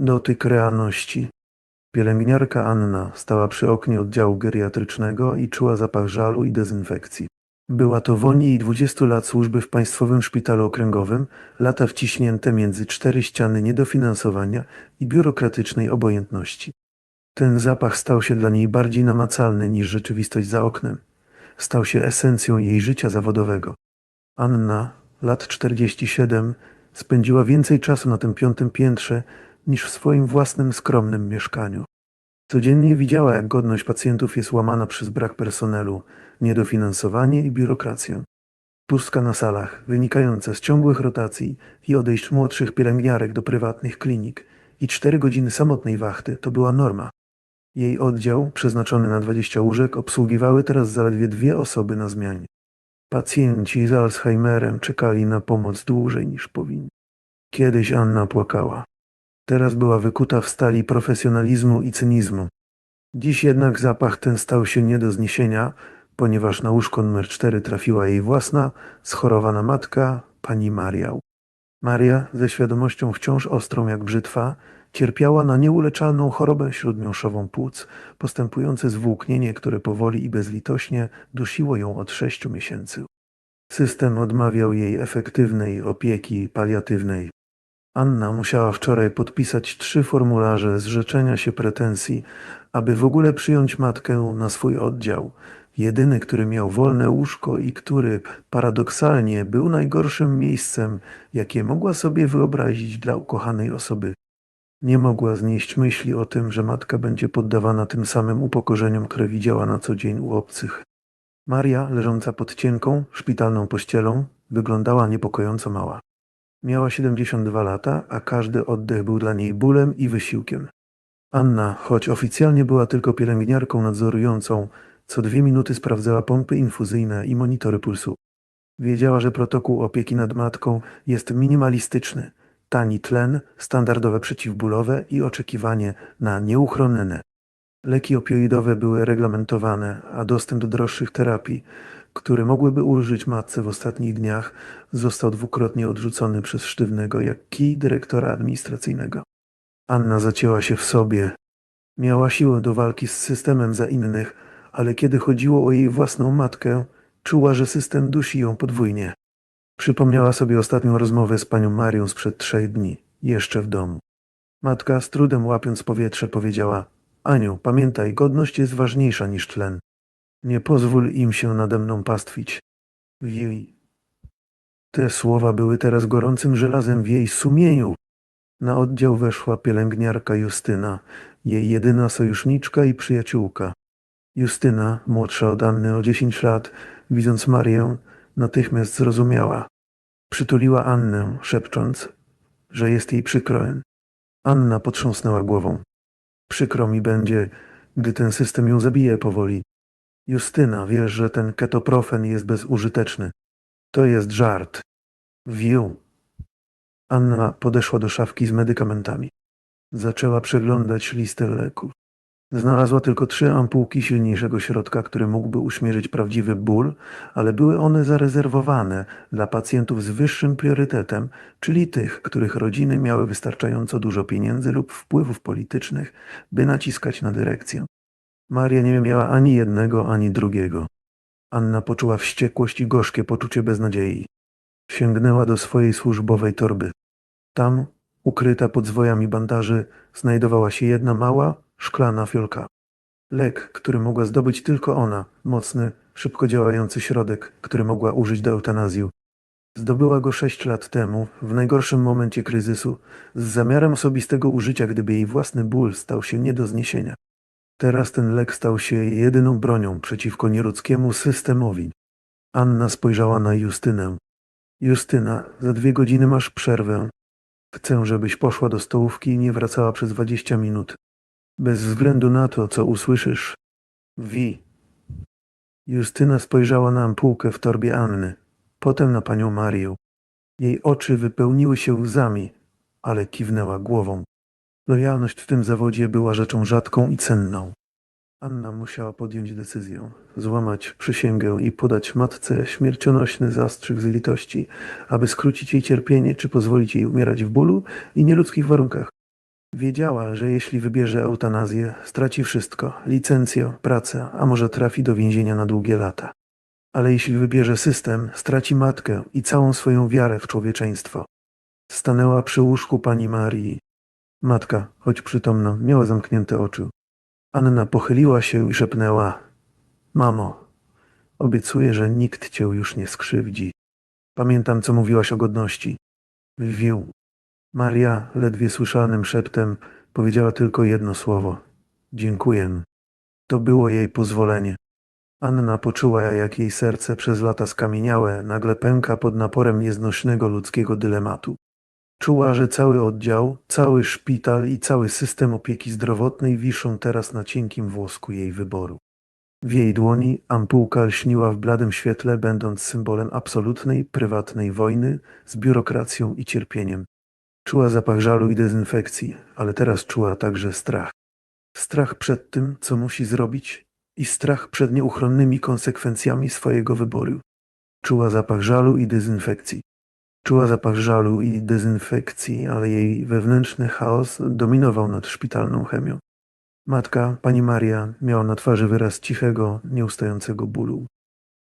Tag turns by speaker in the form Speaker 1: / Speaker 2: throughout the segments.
Speaker 1: Dotyk realności. Pielęgniarka Anna stała przy oknie oddziału geriatrycznego i czuła zapach żalu i dezynfekcji. Była to woń jej 20 lat służby w Państwowym Szpitalu Okręgowym, lata wciśnięte między cztery ściany niedofinansowania i biurokratycznej obojętności. Ten zapach stał się dla niej bardziej namacalny niż rzeczywistość za oknem. Stał się esencją jej życia zawodowego. Anna, lat 47, spędziła więcej czasu na tym piątym piętrze niż w swoim własnym skromnym mieszkaniu. Codziennie widziała, jak godność pacjentów jest łamana przez brak personelu, niedofinansowanie i biurokrację. Pustka na salach, wynikająca z ciągłych rotacji i odejść młodszych pielęgniarek do prywatnych klinik i cztery godziny samotnej wachty to była norma. Jej oddział, przeznaczony na 20 łóżek, obsługiwały teraz zaledwie dwie osoby na zmianie. Pacjenci z Alzheimerem czekali na pomoc dłużej niż powinni. Kiedyś Anna płakała. Teraz była wykuta w stali profesjonalizmu i cynizmu. Dziś jednak zapach ten stał się nie do zniesienia, ponieważ na łóżko numer 4 trafiła jej własna, schorowana matka, pani Mariał. Maria, ze świadomością wciąż ostrą jak brzytwa, cierpiała na nieuleczalną chorobę śródmiąższową płuc, postępujące zwłóknienie, które powoli i bezlitośnie dusiło ją od sześciu miesięcy. System odmawiał jej efektywnej opieki paliatywnej. Anna musiała wczoraj podpisać trzy formularze zrzeczenia się pretensji, aby w ogóle przyjąć matkę na swój oddział. Jedyny, który miał wolne łóżko i który paradoksalnie był najgorszym miejscem, jakie mogła sobie wyobrazić dla ukochanej osoby. Nie mogła znieść myśli o tym, że matka będzie poddawana tym samym upokorzeniom, które widziała na co dzień u obcych. Maria, leżąca pod cienką, szpitalną pościelą, wyglądała niepokojąco mała. Miała 72 lata, a każdy oddech był dla niej bólem i wysiłkiem. Anna, choć oficjalnie była tylko pielęgniarką nadzorującą, co dwie minuty sprawdzała pompy infuzyjne i monitory pulsu. Wiedziała, że protokół opieki nad matką jest minimalistyczny. Tani tlen, standardowe przeciwbólowe i oczekiwanie na nieuchronne. Leki opioidowe były reglamentowane, a dostęp do droższych terapii, które mogłyby ulżyć matce w ostatnich dniach, został dwukrotnie odrzucony przez sztywnego jak kij dyrektora administracyjnego. Anna zacięła się w sobie. Miała siłę do walki z systemem za innych, ale kiedy chodziło o jej własną matkę, czuła, że system dusi ją podwójnie. Przypomniała sobie ostatnią rozmowę z panią Marią sprzed trzech dni, jeszcze w domu. Matka, z trudem łapiąc powietrze, powiedziała: Aniu, pamiętaj, godność jest ważniejsza niż tlen. Nie pozwól im się nade mną pastwić. W jej. Te słowa były teraz gorącym żelazem w jej sumieniu. Na oddział weszła pielęgniarka Justyna, jej jedyna sojuszniczka i przyjaciółka. Justyna, młodsza od Anny o 10 lat, widząc Marię, natychmiast zrozumiała. Przytuliła Annę, szepcząc, że jest jej przykro. Anna potrząsnęła głową. Przykro mi będzie, gdy ten system ją zabije powoli. Justyna, wiesz, że ten ketoprofen jest bezużyteczny. To jest żart. Wiu. Anna podeszła do szafki z medykamentami. Zaczęła przeglądać listę leków. Znalazła tylko trzy ampułki silniejszego środka, który mógłby uśmierzyć prawdziwy ból, ale były one zarezerwowane dla pacjentów z wyższym priorytetem, czyli tych, których rodziny miały wystarczająco dużo pieniędzy lub wpływów politycznych, by naciskać na dyrekcję. Maria nie miała ani jednego, ani drugiego. Anna poczuła wściekłość i gorzkie poczucie beznadziei. Sięgnęła do swojej służbowej torby. Tam, ukryta pod zwojami bandaży, znajdowała się jedna mała, szklana fiolka. Lek, który mogła zdobyć tylko ona, mocny, szybko działający środek, który mogła użyć do eutanazji. Zdobyła go sześć lat temu, w najgorszym momencie kryzysu, z zamiarem osobistego użycia, gdyby jej własny ból stał się nie do zniesienia. Teraz ten lek stał się jedyną bronią przeciwko nieludzkiemu systemowi. Anna spojrzała na Justynę. Justyna, za dwie godziny masz przerwę. Chcę, żebyś poszła do stołówki i nie wracała przez dwadzieścia minut. Bez względu na to, co usłyszysz. Wi. Justyna spojrzała na ampułkę w torbie Anny, potem na panią Marię. Jej oczy wypełniły się łzami, ale kiwnęła głową. Lojalność w tym zawodzie była rzeczą rzadką i cenną. Anna musiała podjąć decyzję, złamać przysięgę i podać matce śmiercionośny zastrzyk z litości, aby skrócić jej cierpienie czy pozwolić jej umierać w bólu i nieludzkich warunkach. Wiedziała, że jeśli wybierze eutanazję, straci wszystko licencję, pracę, a może trafi do więzienia na długie lata. Ale jeśli wybierze system, straci matkę i całą swoją wiarę w człowieczeństwo. Stanęła przy łóżku pani Marii. Matka, choć przytomna, miała zamknięte oczy. Anna pochyliła się i szepnęła: Mamo, obiecuję, że nikt cię już nie skrzywdzi. Pamiętam, co mówiłaś o godności. Wiu. Maria ledwie słyszalnym szeptem powiedziała tylko jedno słowo: Dziękuję. To było jej pozwolenie. Anna poczuła, jak jej serce przez lata skamieniałe nagle pęka pod naporem nieznośnego ludzkiego dylematu. Czuła, że cały oddział, cały szpital i cały system opieki zdrowotnej wiszą teraz na cienkim włosku jej wyboru. W jej dłoni ampułka lśniła w bladym świetle, będąc symbolem absolutnej, prywatnej wojny z biurokracją i cierpieniem. Czuła zapach żalu i dezynfekcji, ale teraz czuła także strach. Strach przed tym, co musi zrobić i strach przed nieuchronnymi konsekwencjami swojego wyboru. Czuła zapach żalu i dezynfekcji. Czuła zapach żalu i dezynfekcji, ale jej wewnętrzny chaos dominował nad szpitalną chemią. Matka, pani Maria, miała na twarzy wyraz cichego, nieustającego bólu.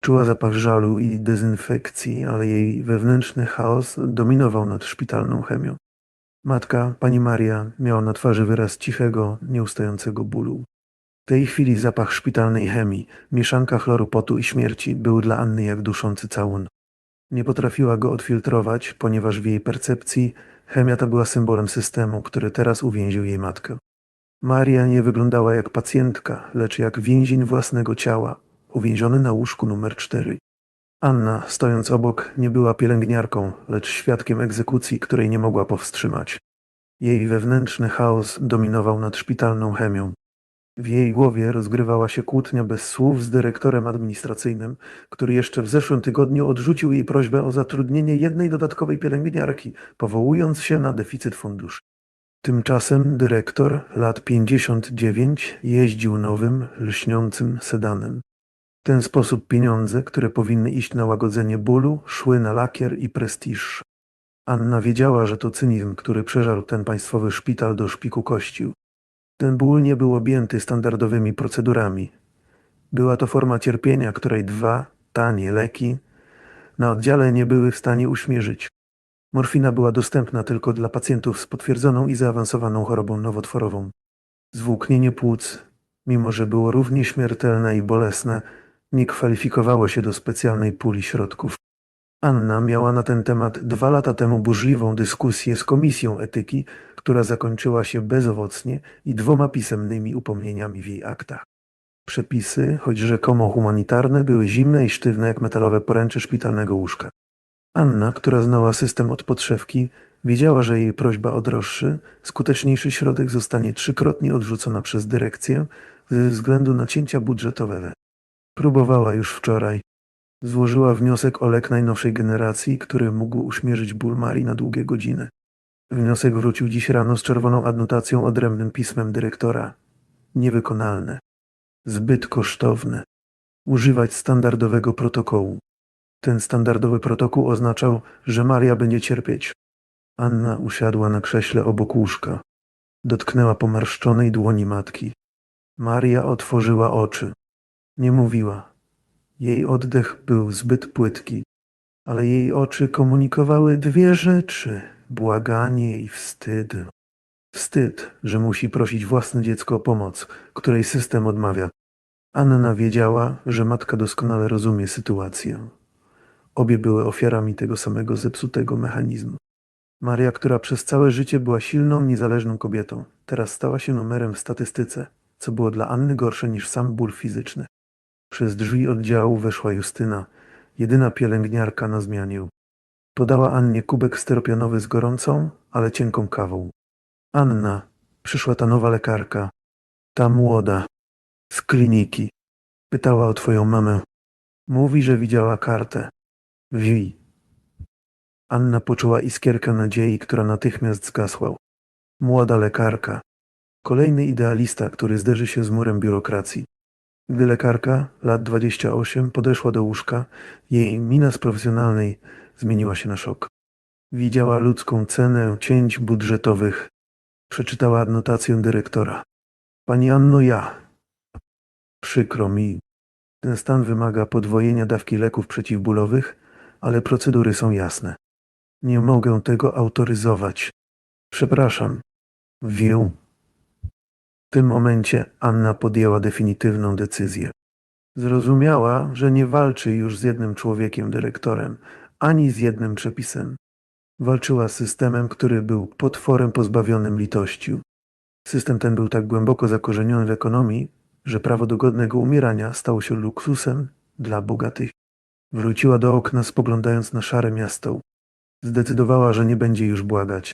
Speaker 1: Czuła zapach żalu i dezynfekcji, ale jej wewnętrzny chaos dominował nad szpitalną chemią. Matka, pani Maria, miała na twarzy wyraz cichego, nieustającego bólu. W tej chwili zapach szpitalnej chemii, mieszanka chloru potu i śmierci był dla Anny jak duszący całun. Nie potrafiła go odfiltrować, ponieważ w jej percepcji chemia ta była symbolem systemu, który teraz uwięził jej matkę. Maria nie wyglądała jak pacjentka, lecz jak więzień własnego ciała, uwięziony na łóżku numer cztery. Anna, stojąc obok, nie była pielęgniarką, lecz świadkiem egzekucji, której nie mogła powstrzymać. Jej wewnętrzny chaos dominował nad szpitalną chemią. W jej głowie rozgrywała się kłótnia bez słów z dyrektorem administracyjnym, który jeszcze w zeszłym tygodniu odrzucił jej prośbę o zatrudnienie jednej dodatkowej pielęgniarki, powołując się na deficyt funduszy. Tymczasem dyrektor, lat 59, jeździł nowym, lśniącym sedanem. W ten sposób pieniądze, które powinny iść na łagodzenie bólu, szły na lakier i prestiż. Anna wiedziała, że to cynizm, który przeżarł ten państwowy szpital do szpiku kościł. Ten ból nie był objęty standardowymi procedurami. Była to forma cierpienia, której dwa, tanie leki na oddziale nie były w stanie uśmierzyć. Morfina była dostępna tylko dla pacjentów z potwierdzoną i zaawansowaną chorobą nowotworową. Zwłóknienie płuc, mimo że było równie śmiertelne i bolesne, nie kwalifikowało się do specjalnej puli środków. Anna miała na ten temat dwa lata temu burzliwą dyskusję z komisją etyki, która zakończyła się bezowocnie i dwoma pisemnymi upomnieniami w jej aktach. Przepisy, choć rzekomo humanitarne, były zimne i sztywne jak metalowe poręcze szpitalnego łóżka. Anna, która znała system od podszewki, wiedziała, że jej prośba o droższy, skuteczniejszy środek zostanie trzykrotnie odrzucona przez dyrekcję ze względu na cięcia budżetowe. Próbowała już wczoraj. Złożyła wniosek o lek najnowszej generacji, który mógł uśmierzyć ból Marii na długie godziny. Wniosek wrócił dziś rano z czerwoną adnotacją odrębnym pismem dyrektora. Niewykonalne. Zbyt kosztowne. Używać standardowego protokołu. Ten standardowy protokół oznaczał, że Maria będzie cierpieć. Anna usiadła na krześle obok łóżka. Dotknęła pomarszczonej dłoni matki. Maria otworzyła oczy. Nie mówiła. Jej oddech był zbyt płytki, ale jej oczy komunikowały dwie rzeczy: błaganie i wstyd. Wstyd, że musi prosić własne dziecko o pomoc, której system odmawia. Anna wiedziała, że matka doskonale rozumie sytuację. Obie były ofiarami tego samego zepsutego mechanizmu. Maria, która przez całe życie była silną, niezależną kobietą, teraz stała się numerem w statystyce, co było dla Anny gorsze niż sam ból fizyczny. Przez drzwi oddziału weszła Justyna, jedyna pielęgniarka na zmianie. Podała Annie kubek steropianowy z gorącą, ale cienką kawą. Anna, przyszła ta nowa lekarka, ta młoda, z kliniki. Pytała o twoją mamę. Mówi, że widziała kartę. Wi. Anna poczuła iskierkę nadziei, która natychmiast zgasła. Młoda lekarka. Kolejny idealista, który zderzy się z murem biurokracji. Gdy lekarka, lat 28, podeszła do łóżka, jej mina z profesjonalnej zmieniła się na szok. Widziała ludzką cenę cięć budżetowych, Przeczytała adnotację dyrektora. Pani Anno, ja. Przykro mi. Ten stan wymaga podwojenia dawki leków przeciwbólowych, ale procedury są jasne. Nie mogę tego autoryzować. Przepraszam. Wiu. W tym momencie Anna podjęła definitywną decyzję. Zrozumiała, że nie walczy już z jednym człowiekiem dyrektorem, ani z jednym przepisem. Walczyła z systemem, który był potworem pozbawionym litości. System ten był tak głęboko zakorzeniony w ekonomii, że prawo do godnego umierania stało się luksusem dla bogatych. Wróciła do okna, spoglądając na szare miasto. Zdecydowała, że nie będzie już błagać.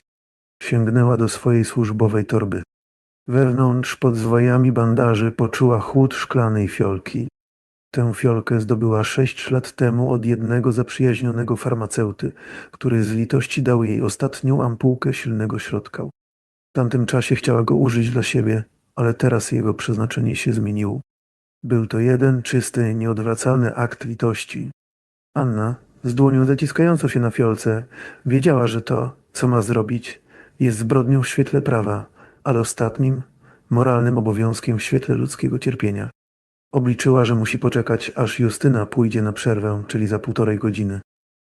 Speaker 1: Sięgnęła do swojej służbowej torby. Wewnątrz, pod zwojami bandaży, poczuła chłód szklanej fiolki. Tę fiolkę zdobyła sześć lat temu od jednego zaprzyjaźnionego farmaceuty, który z litości dał jej ostatnią ampułkę silnego środka. W tamtym czasie chciała go użyć dla siebie, ale teraz jego przeznaczenie się zmieniło. Był to jeden czysty, nieodwracalny akt litości. Anna, z dłonią zaciskającą się na fiolce, wiedziała, że to, co ma zrobić, jest zbrodnią w świetle prawa, ale ostatnim, moralnym obowiązkiem w świetle ludzkiego cierpienia. Obliczyła, że musi poczekać, aż Justyna pójdzie na przerwę, czyli za półtorej godziny.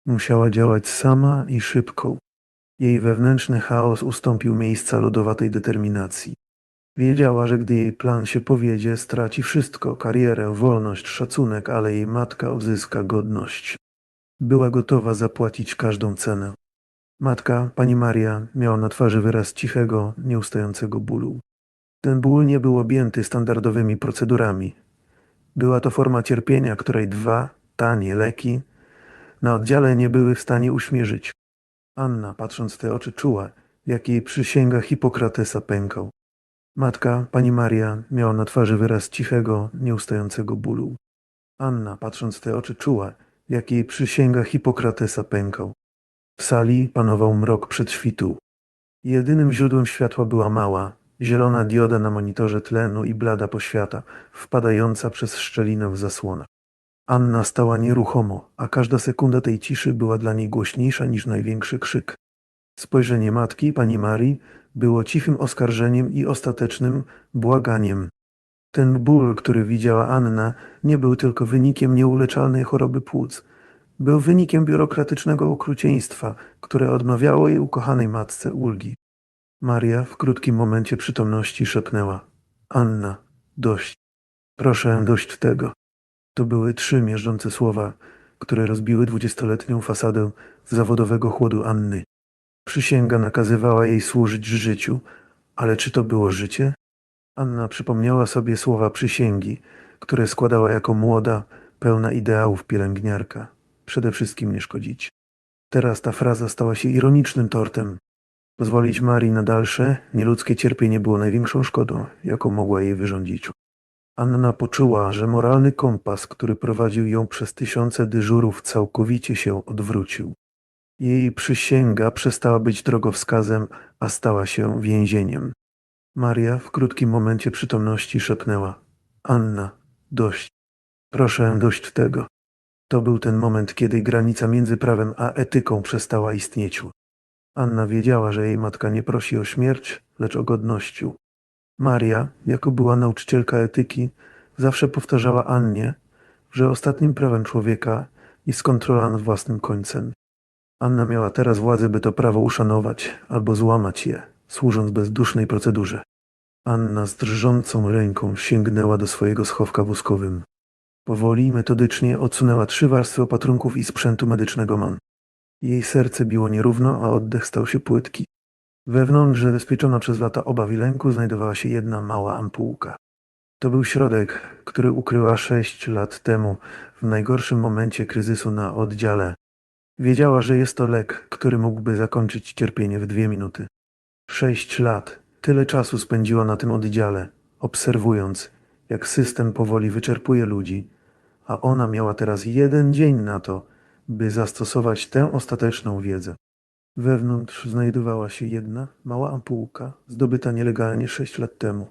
Speaker 1: Musiała działać sama i szybko. Jej wewnętrzny chaos ustąpił miejsca lodowatej determinacji. Wiedziała, że gdy jej plan się powiedzie, straci wszystko karierę, wolność, szacunek, ale jej matka odzyska godność. Była gotowa zapłacić każdą cenę. Matka, pani Maria, miała na twarzy wyraz cichego, nieustającego bólu. Ten ból nie był objęty standardowymi procedurami. Była to forma cierpienia, której dwa tanie leki na oddziale nie były w stanie uśmierzyć. Anna, patrząc w te oczy, czuła, jak jej przysięga Hipokratesa pękał. Matka, pani Maria, miała na twarzy wyraz cichego, nieustającego bólu. Anna, patrząc w te oczy, czuła, jak jej przysięga Hipokratesa pękał. W sali panował mrok przedświtu. Jedynym źródłem światła była mała, zielona dioda na monitorze tlenu i blada poświata, wpadająca przez szczelinę w zasłonach. Anna stała nieruchomo, a każda sekunda tej ciszy była dla niej głośniejsza niż największy krzyk. Spojrzenie matki, pani Marii, było cichym oskarżeniem i ostatecznym błaganiem. Ten ból, który widziała Anna, nie był tylko wynikiem nieuleczalnej choroby płuc. Był wynikiem biurokratycznego okrucieństwa, które odmawiało jej ukochanej matce ulgi. Maria w krótkim momencie przytomności szepnęła: Anna, dość. Proszę, dość tego. To były trzy miażdżące słowa, które rozbiły dwudziestoletnią fasadę zawodowego chłodu Anny. Przysięga nakazywała jej służyć życiu, ale czy to było życie? Anna przypomniała sobie słowa przysięgi, które składała jako młoda, pełna ideałów pielęgniarka. Przede wszystkim nie szkodzić. Teraz ta fraza stała się ironicznym tortem. Pozwolić Marii na dalsze, nieludzkie cierpienie było największą szkodą, jaką mogła jej wyrządzić. Anna poczuła, że moralny kompas, który prowadził ją przez tysiące dyżurów, całkowicie się odwrócił. Jej przysięga przestała być drogowskazem, a stała się więzieniem. Maria w krótkim momencie przytomności szepnęła: Anna, dość. Proszę, dość tego. To był ten moment, kiedy granica między prawem a etyką przestała istnieć. Anna wiedziała, że jej matka nie prosi o śmierć, lecz o godnościu. Maria, jako była nauczycielka etyki, zawsze powtarzała Annie, że ostatnim prawem człowieka jest kontrola nad własnym końcem. Anna miała teraz władzę, by to prawo uszanować albo złamać je, służąc bezdusznej procedurze. Anna z drżącą ręką sięgnęła do swojego schowka wózkowym. Powoli metodycznie odsunęła trzy warstwy opatrunków i sprzętu medycznego MAN. Jej serce biło nierówno, a oddech stał się płytki. Wewnątrz, zabezpieczona przez lata obaw i lęku, znajdowała się jedna mała ampułka. To był środek, który ukryła sześć lat temu, w najgorszym momencie kryzysu na oddziale. Wiedziała, że jest to lek, który mógłby zakończyć cierpienie w dwie minuty. Sześć lat. Tyle czasu spędziła na tym oddziale, obserwując, jak system powoli wyczerpuje ludzi, a ona miała teraz jeden dzień na to, by zastosować tę ostateczną wiedzę. Wewnątrz znajdowała się jedna mała ampułka, zdobyta nielegalnie sześć lat temu.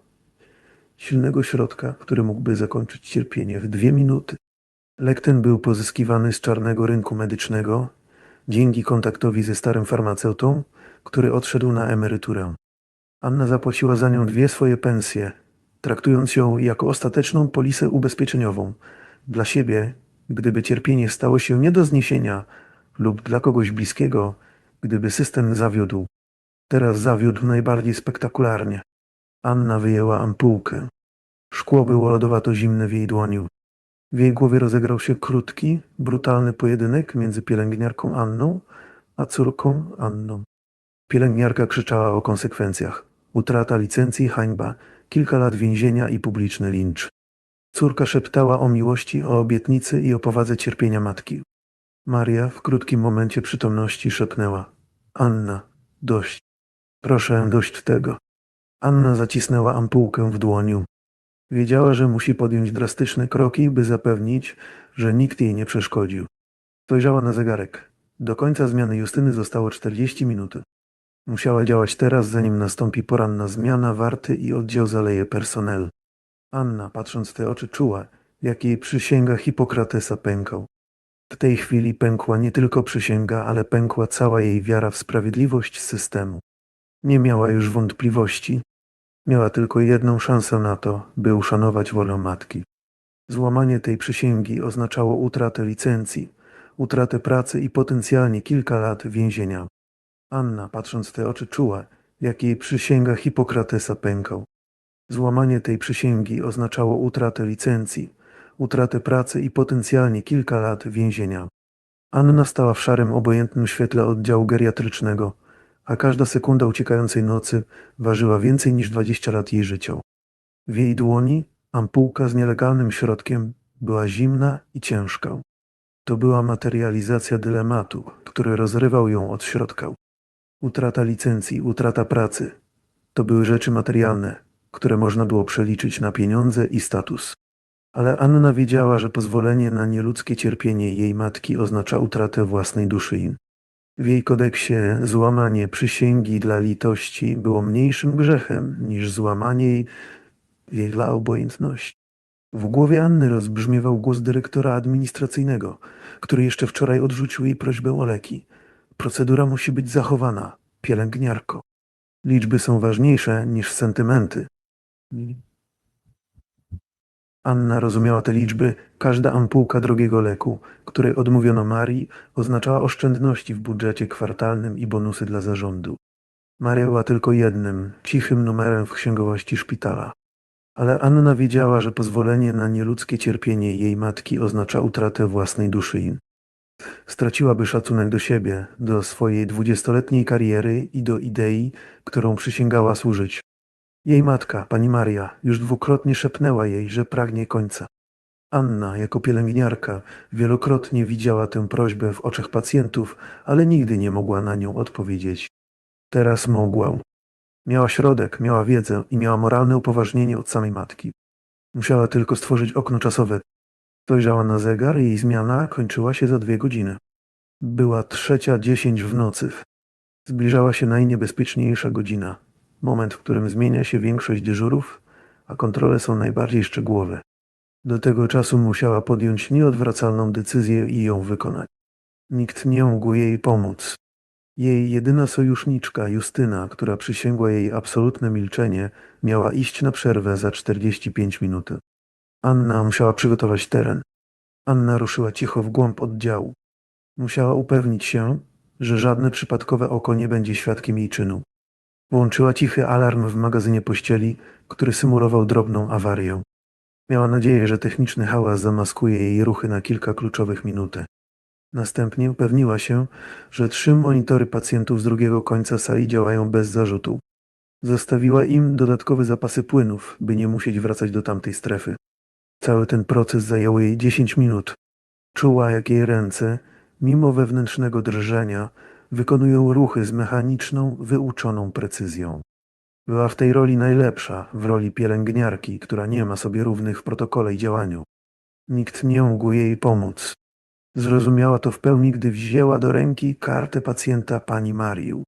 Speaker 1: Silnego środka, który mógłby zakończyć cierpienie w dwie minuty. Lek ten był pozyskiwany z czarnego rynku medycznego dzięki kontaktowi ze starym farmaceutą, który odszedł na emeryturę. Anna zapłaciła za nią dwie swoje pensje, traktując ją jako ostateczną polisę ubezpieczeniową. Dla siebie, gdyby cierpienie stało się nie do zniesienia, lub dla kogoś bliskiego, gdyby system zawiódł. Teraz zawiódł najbardziej spektakularnie. Anna wyjęła ampułkę. Szkło było lodowato zimne w jej dłoniu. W jej głowie rozegrał się krótki, brutalny pojedynek między pielęgniarką Anną a córką Anną. Pielęgniarka krzyczała o konsekwencjach. Utrata licencji, hańba, kilka lat więzienia i publiczny lincz. Córka szeptała o miłości, o obietnicy i o powadze cierpienia matki. Maria w krótkim momencie przytomności szepnęła: Anna, dość. Proszę, dość tego. Anna zacisnęła ampułkę w dłoniu. Wiedziała, że musi podjąć drastyczne kroki, by zapewnić, że nikt jej nie przeszkodził. Spojrzała na zegarek. Do końca zmiany Justyny zostało 40 minut. Musiała działać teraz, zanim nastąpi poranna zmiana warty i oddział zaleje personel. Anna, patrząc w te oczy, czuła, jak jej przysięga Hipokratesa pękał. W tej chwili pękła nie tylko przysięga, ale pękła cała jej wiara w sprawiedliwość systemu. Nie miała już wątpliwości. Miała tylko jedną szansę na to, by uszanować wolę matki. Złamanie tej przysięgi oznaczało utratę licencji, utratę pracy i potencjalnie kilka lat więzienia. Anna, patrząc w te oczy, czuła, jak jej przysięga Hipokratesa pękał. Złamanie tej przysięgi oznaczało utratę licencji, utratę pracy i potencjalnie kilka lat więzienia. Anna stała w szarym, obojętnym świetle oddziału geriatrycznego, a każda sekunda uciekającej nocy ważyła więcej niż 20 lat jej życia. W jej dłoni ampułka z nielegalnym środkiem była zimna i ciężka. To była materializacja dylematu, który rozrywał ją od środka. Utrata licencji, utrata pracy to były rzeczy materialne, które można było przeliczyć na pieniądze i status. Ale Anna wiedziała, że pozwolenie na nieludzkie cierpienie jej matki oznacza utratę własnej duszy. W jej kodeksie złamanie przysięgi dla litości było mniejszym grzechem niż złamanie jej, dla obojętności. W głowie Anny rozbrzmiewał głos dyrektora administracyjnego, który jeszcze wczoraj odrzucił jej prośbę o leki. Procedura musi być zachowana, pielęgniarko. Liczby są ważniejsze niż sentymenty. Anna rozumiała te liczby. Każda ampułka drogiego leku, której odmówiono Marii, oznaczała oszczędności w budżecie kwartalnym i bonusy dla zarządu. Maria była tylko jednym, cichym numerem w księgowości szpitala. Ale Anna wiedziała, że pozwolenie na nieludzkie cierpienie jej matki oznacza utratę własnej duszy. Straciłaby szacunek do siebie, do swojej dwudziestoletniej kariery i do idei, którą przysięgała służyć. Jej matka, pani Maria, już dwukrotnie szepnęła jej, że pragnie końca. Anna, jako pielęgniarka, wielokrotnie widziała tę prośbę w oczach pacjentów, ale nigdy nie mogła na nią odpowiedzieć. Teraz mogła. Miała środek, miała wiedzę i miała moralne upoważnienie od samej matki. Musiała tylko stworzyć okno czasowe. Spojrzała na zegar i jej zmiana kończyła się za dwie godziny. Była trzecia dziesięć w nocy. Zbliżała się najniebezpieczniejsza godzina. Moment, w którym zmienia się większość dyżurów, a kontrole są najbardziej szczegółowe. Do tego czasu musiała podjąć nieodwracalną decyzję i ją wykonać. Nikt nie mógł jej pomóc. Jej jedyna sojuszniczka, Justyna, która przysięgła jej absolutne milczenie, miała iść na przerwę za 45 minut. Anna musiała przygotować teren. Anna ruszyła cicho w głąb oddziału. Musiała upewnić się, że żadne przypadkowe oko nie będzie świadkiem jej czynu. Włączyła cichy alarm w magazynie pościeli, który symulował drobną awarię. Miała nadzieję, że techniczny hałas zamaskuje jej ruchy na kilka kluczowych minut. Następnie upewniła się, że trzy monitory pacjentów z drugiego końca sali działają bez zarzutu. Zostawiła im dodatkowe zapasy płynów, by nie musieć wracać do tamtej strefy. Cały ten proces zajął jej 10 minut. Czuła, jak jej ręce, mimo wewnętrznego drżenia, wykonują ruchy z mechaniczną, wyuczoną precyzją. Była w tej roli najlepsza, w roli pielęgniarki, która nie ma sobie równych w protokole i działaniu. Nikt nie mógł jej pomóc. Zrozumiała to w pełni, gdy wzięła do ręki kartę pacjenta pani Mariu.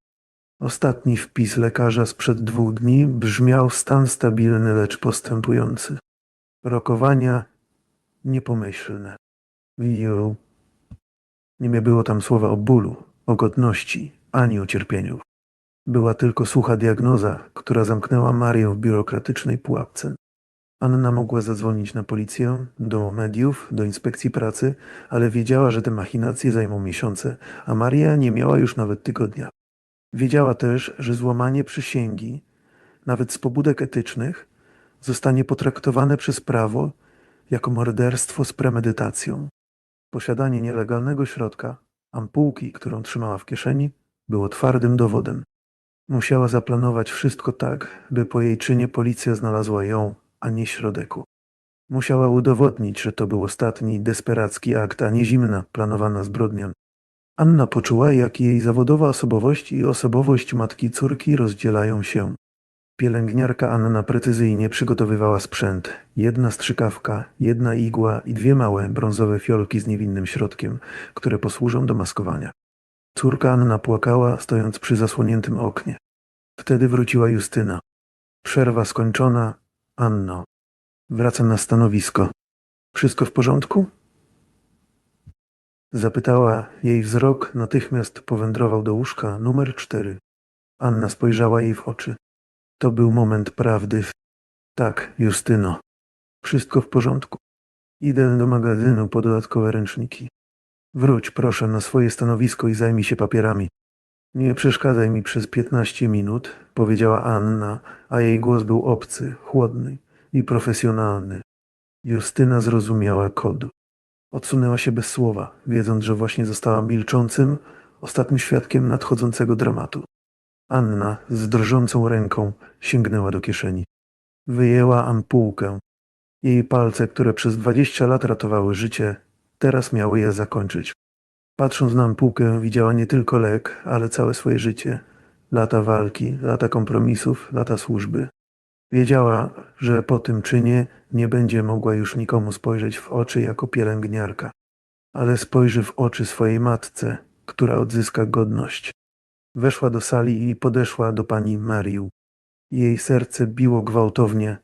Speaker 1: Ostatni wpis lekarza sprzed dwóch dni brzmiał stan stabilny, lecz postępujący. Rokowania niepomyślne. Widział. Nie było tam słowa o bólu, o godności, ani o cierpieniu. Była tylko sucha diagnoza, która zamknęła Marię w biurokratycznej pułapce. Anna mogła zadzwonić na policję, do mediów, do inspekcji pracy, ale wiedziała, że te machinacje zajmą miesiące, a Maria nie miała już nawet tygodnia. Wiedziała też, że złamanie przysięgi, nawet z pobudek etycznych, zostanie potraktowane przez prawo jako morderstwo z premedytacją. Posiadanie nielegalnego środka, ampułki, którą trzymała w kieszeni, było twardym dowodem. Musiała zaplanować wszystko tak, by po jej czynie policja znalazła ją, a nie środeku. Musiała udowodnić, że to był ostatni, desperacki akt, a nie zimna, planowana zbrodnia. Anna poczuła, jak jej zawodowa osobowość i osobowość matki córki rozdzielają się. Pielęgniarka Anna precyzyjnie przygotowywała sprzęt. Jedna strzykawka, jedna igła i dwie małe brązowe fiolki z niewinnym środkiem, które posłużą do maskowania. Córka Anna płakała, stojąc przy zasłoniętym oknie. Wtedy wróciła Justyna. Przerwa skończona. Anno. Wracam na stanowisko. Wszystko w porządku? Zapytała, jej wzrok natychmiast powędrował do łóżka numer cztery. Anna spojrzała jej w oczy. To był moment prawdy. Tak, Justyno. Wszystko w porządku. Idę do magazynu po dodatkowe ręczniki. Wróć proszę na swoje stanowisko i zajmij się papierami. Nie przeszkadzaj mi przez piętnaście minut, powiedziała Anna, a jej głos był obcy, chłodny i profesjonalny. Justyna zrozumiała kod. Odsunęła się bez słowa, wiedząc, że właśnie została milczącym, ostatnim świadkiem nadchodzącego dramatu. Anna z drżącą ręką sięgnęła do kieszeni. Wyjęła ampułkę. Jej palce, które przez dwadzieścia lat ratowały życie, teraz miały je zakończyć. Patrząc na ampułkę, widziała nie tylko lek, ale całe swoje życie. Lata walki, lata kompromisów, lata służby. Wiedziała, że po tym czynie nie będzie mogła już nikomu spojrzeć w oczy jako pielęgniarka, ale spojrzy w oczy swojej matce, która odzyska godność. Weszła do sali i podeszła do pani Mariu. Jej serce biło gwałtownie,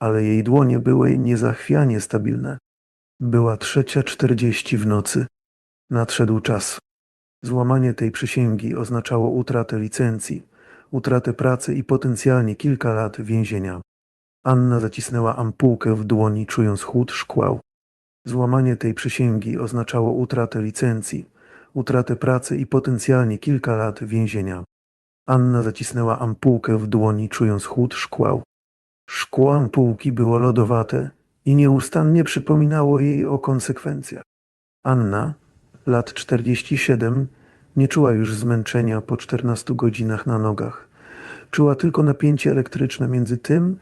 Speaker 1: ale jej dłonie były niezachwianie stabilne. Była trzecia czterdzieści w nocy. Nadszedł czas. Złamanie tej przysięgi oznaczało utratę licencji, utratę pracy i potencjalnie kilka lat więzienia. Anna zacisnęła ampułkę w dłoni, czując chłód szkłał. Złamanie tej przysięgi oznaczało utratę licencji, utratę pracy i potencjalnie kilka lat więzienia. Anna zacisnęła ampułkę w dłoni, czując chłód szkłał. Szkło ampułki było lodowate i nieustannie przypominało jej o konsekwencjach. Anna, lat 47, nie czuła już zmęczenia po 14 godzinach na nogach. Czuła tylko napięcie elektryczne między tym,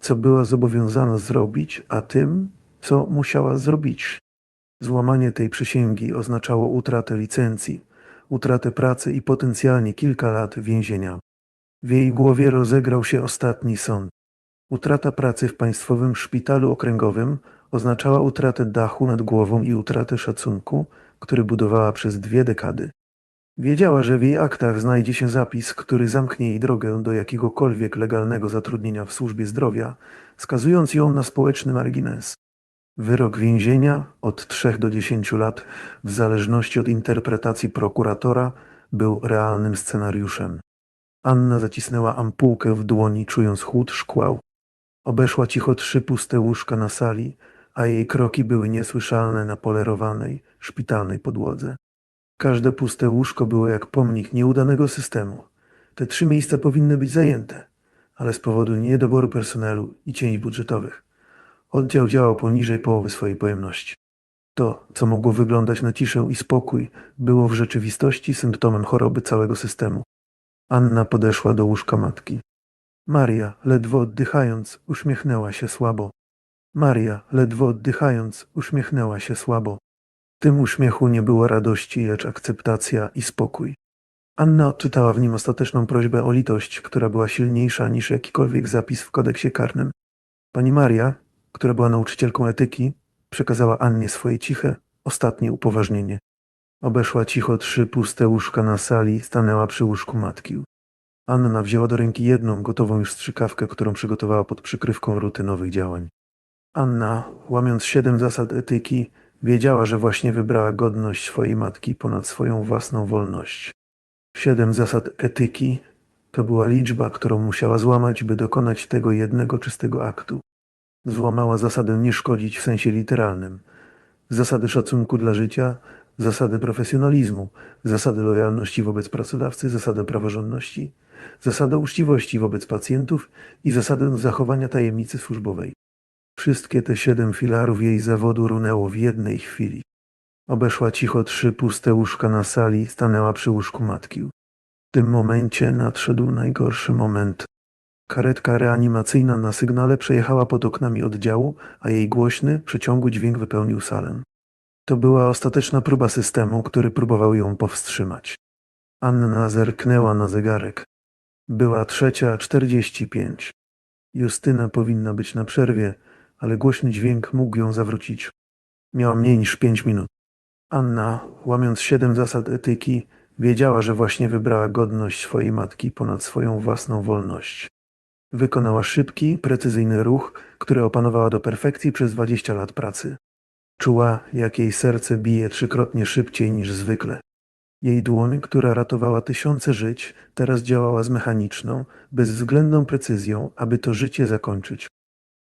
Speaker 1: co była zobowiązana zrobić, a tym, co musiała zrobić. Złamanie tej przysięgi oznaczało utratę licencji, utratę pracy i potencjalnie kilka lat więzienia. W jej głowie rozegrał się ostatni sąd. Utrata pracy w państwowym szpitalu okręgowym oznaczała utratę dachu nad głową i utratę szacunku, który budowała przez dwie dekady. Wiedziała, że w jej aktach znajdzie się zapis, który zamknie jej drogę do jakiegokolwiek legalnego zatrudnienia w służbie zdrowia, skazując ją na społeczny margines. Wyrok więzienia od 3 do 10 lat, w zależności od interpretacji prokuratora, był realnym scenariuszem. Anna zacisnęła ampułkę w dłoni, czując chłód szkłał. Obeszła cicho trzy puste łóżka na sali, a jej kroki były niesłyszalne na polerowanej, szpitalnej podłodze. Każde puste łóżko było jak pomnik nieudanego systemu. Te trzy miejsca powinny być zajęte, ale z powodu niedoboru personelu i cięć budżetowych. Oddział działał poniżej połowy swojej pojemności. To, co mogło wyglądać na ciszę i spokój, było w rzeczywistości symptomem choroby całego systemu. Anna podeszła do łóżka matki. Maria, ledwo oddychając, uśmiechnęła się słabo. Maria, ledwo oddychając, uśmiechnęła się słabo. W tym uśmiechu nie było radości, lecz akceptacja i spokój. Anna odczytała w nim ostateczną prośbę o litość, która była silniejsza niż jakikolwiek zapis w kodeksie karnym. Pani Maria, która była nauczycielką etyki, przekazała Annie swoje ciche, ostatnie upoważnienie. Obeszła cicho trzy puste łóżka na sali, stanęła przy łóżku matki. Anna wzięła do ręki jedną, gotową już strzykawkę, którą przygotowała pod przykrywką rutynowych działań. Anna, łamiąc siedem zasad etyki, wiedziała, że właśnie wybrała godność swojej matki ponad swoją własną wolność. Siedem zasad etyki To była liczba, którą musiała złamać, by dokonać tego jednego czystego aktu. Złamała zasadę nie szkodzić w sensie literalnym, zasady szacunku dla życia, zasady profesjonalizmu, zasady lojalności wobec pracodawcy, zasadę praworządności, zasadę uczciwości wobec pacjentów i zasadę zachowania tajemnicy służbowej. Wszystkie te siedem filarów jej zawodu runęło w jednej chwili. Obeszła cicho trzy puste łóżka na sali, stanęła przy łóżku matki. W tym momencie nadszedł najgorszy moment. Karetka reanimacyjna na sygnale przejechała pod oknami oddziału, a jej głośny, przeciągły dźwięk wypełnił salę. To była ostateczna próba systemu, który próbował ją powstrzymać. Anna zerknęła na zegarek. Była trzecia czterdzieści pięć. Justyna powinna być na przerwie, ale głośny dźwięk mógł ją zawrócić. Miała mniej niż pięć minut. Anna, łamiąc siedem zasad etyki, wiedziała, że właśnie wybrała godność swojej matki ponad swoją własną wolność. Wykonała szybki, precyzyjny ruch, który opanowała do perfekcji przez 20 lat pracy. Czuła, jak jej serce bije trzykrotnie szybciej niż zwykle. Jej dłoń, która ratowała tysiące żyć, teraz działała z mechaniczną, bezwzględną precyzją, aby to życie zakończyć.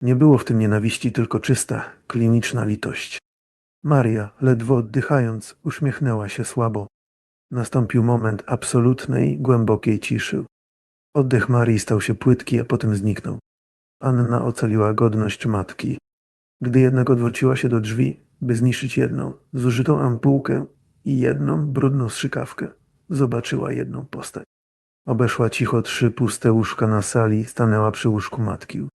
Speaker 1: Nie było w tym nienawiści, tylko czysta, kliniczna litość. Maria, ledwo oddychając, uśmiechnęła się słabo. Nastąpił moment absolutnej, głębokiej ciszy. Oddech Marii stał się płytki, a potem zniknął. Anna ocaliła godność matki. Gdy jednak odwróciła się do drzwi, by zniszczyć jedną, zużytą ampułkę i jedną brudną strzykawkę, zobaczyła jedną postać. Obeszła cicho trzy puste łóżka na sali, stanęła przy łóżku matki.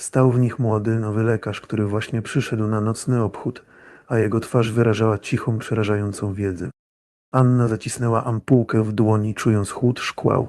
Speaker 1: Stał w nich młody, nowy lekarz, który właśnie przyszedł na nocny obchód, a jego twarz wyrażała cichą, przerażającą wiedzę. Anna zacisnęła ampułkę w dłoni, czując chłód szkłał.